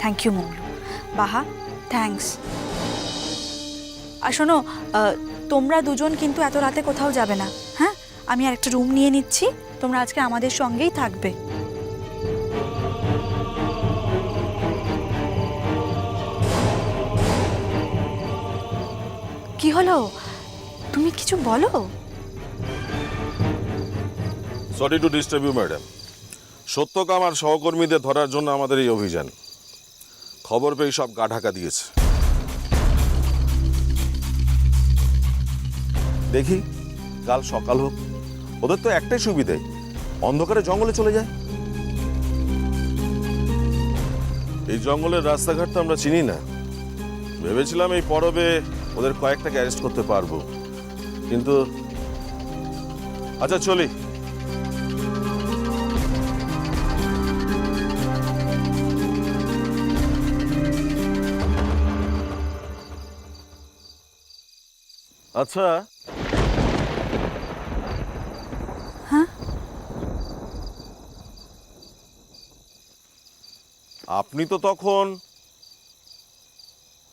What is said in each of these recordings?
Thank you Manglu Baha thanks আর শোনো তোমরা দুজন কিন্তু এত রাতে কোথাও যাবে না হ্যাঁ? আমি আর একটা রুম নিয়ে নিচ্ছি, তোমরা আজকে আমাদের সঙ্গেই থাকবে। কি হলো? তুমি কিছু বলো? Sorry to disturb you madam Satyakam আর সহকর্মীদের ধরার জন্য আমাদের এই অভিযান। খবর পেয়ে সব গা ঢাকা দিয়েছে। দেখি, কাল সকাল হোক, ওদের তো একটাই সুবিধে, অন্ধকারে জঙ্গলে চলে যায়। এই জঙ্গলের রাস্তাঘাট তো আমরা চিনি না। ভেবেছিলাম এই পরবে ওদের কয়েকটাকে অ্যারেস্ট করতে পারব। কিন্তু আচ্ছা চলি। আচ্ছা। হ্যাঁ? আপনি তো তখন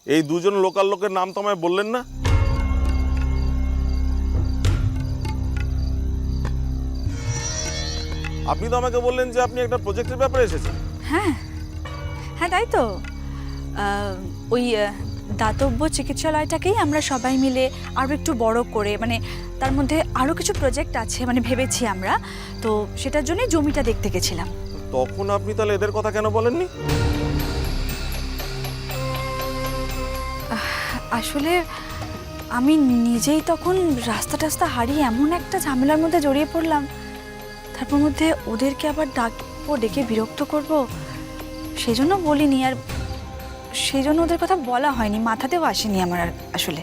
এই দুজন লোকাল লোকের নাম তো আমায় বললেন না? আপনি তো আমাকে বললেন যে আপনি একটা প্রজেক্টের ব্যাপারে এসেছেন। হ্যাঁ। হ্যাঁ তাই তো। ওই দাতব্য চিকিৎসালয়টাকেই আমরা সবাই মিলে আরও একটু বড় করে মানে তার মধ্যে আরও কিছু প্রজেক্ট আছে মানে ভেবেছি আমরা। তো সেটার জন্যই জমিটা দেখতে গেছিলাম। তখন আপনি তাহলে এদের কথা কেন বলেননি? আসলে আমি নিজেই তখন রাস্তা টাস্তা হারিয়ে এমন একটা ঝামেলার মধ্যে জড়িয়ে পড়লাম। তারপর মধ্যে ওদেরকে আবার ডাকবো ডেকে বিরক্ত করব সেই জন্য বলিনি। আর সেই জন্য ওদের কথা বলা হয়নি মাথাতেও আসেনি আমার আর আসলে।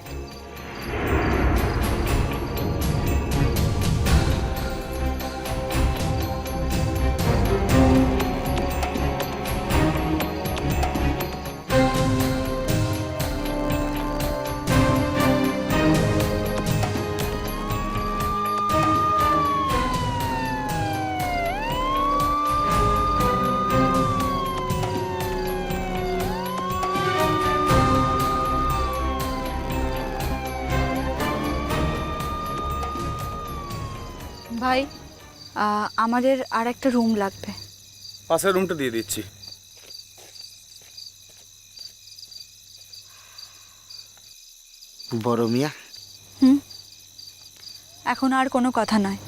ভাই আমাদের আর একটা রুম লাগবে। পাশের রুমটা দিয়ে দিচ্ছি। বড় মিয়া। হুম? এখন আর কোনো কথা নয়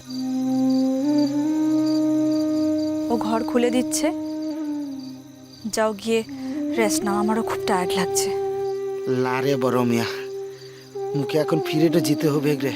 ও ঘর খুলে দিচ্ছে। যাও গিয়ে রেস্ট নাও আমারও খুব টায়ার্ড লাগছে। লারে বড় মিয়া মুখে এখন ফিরেটা যেতে হবে রে।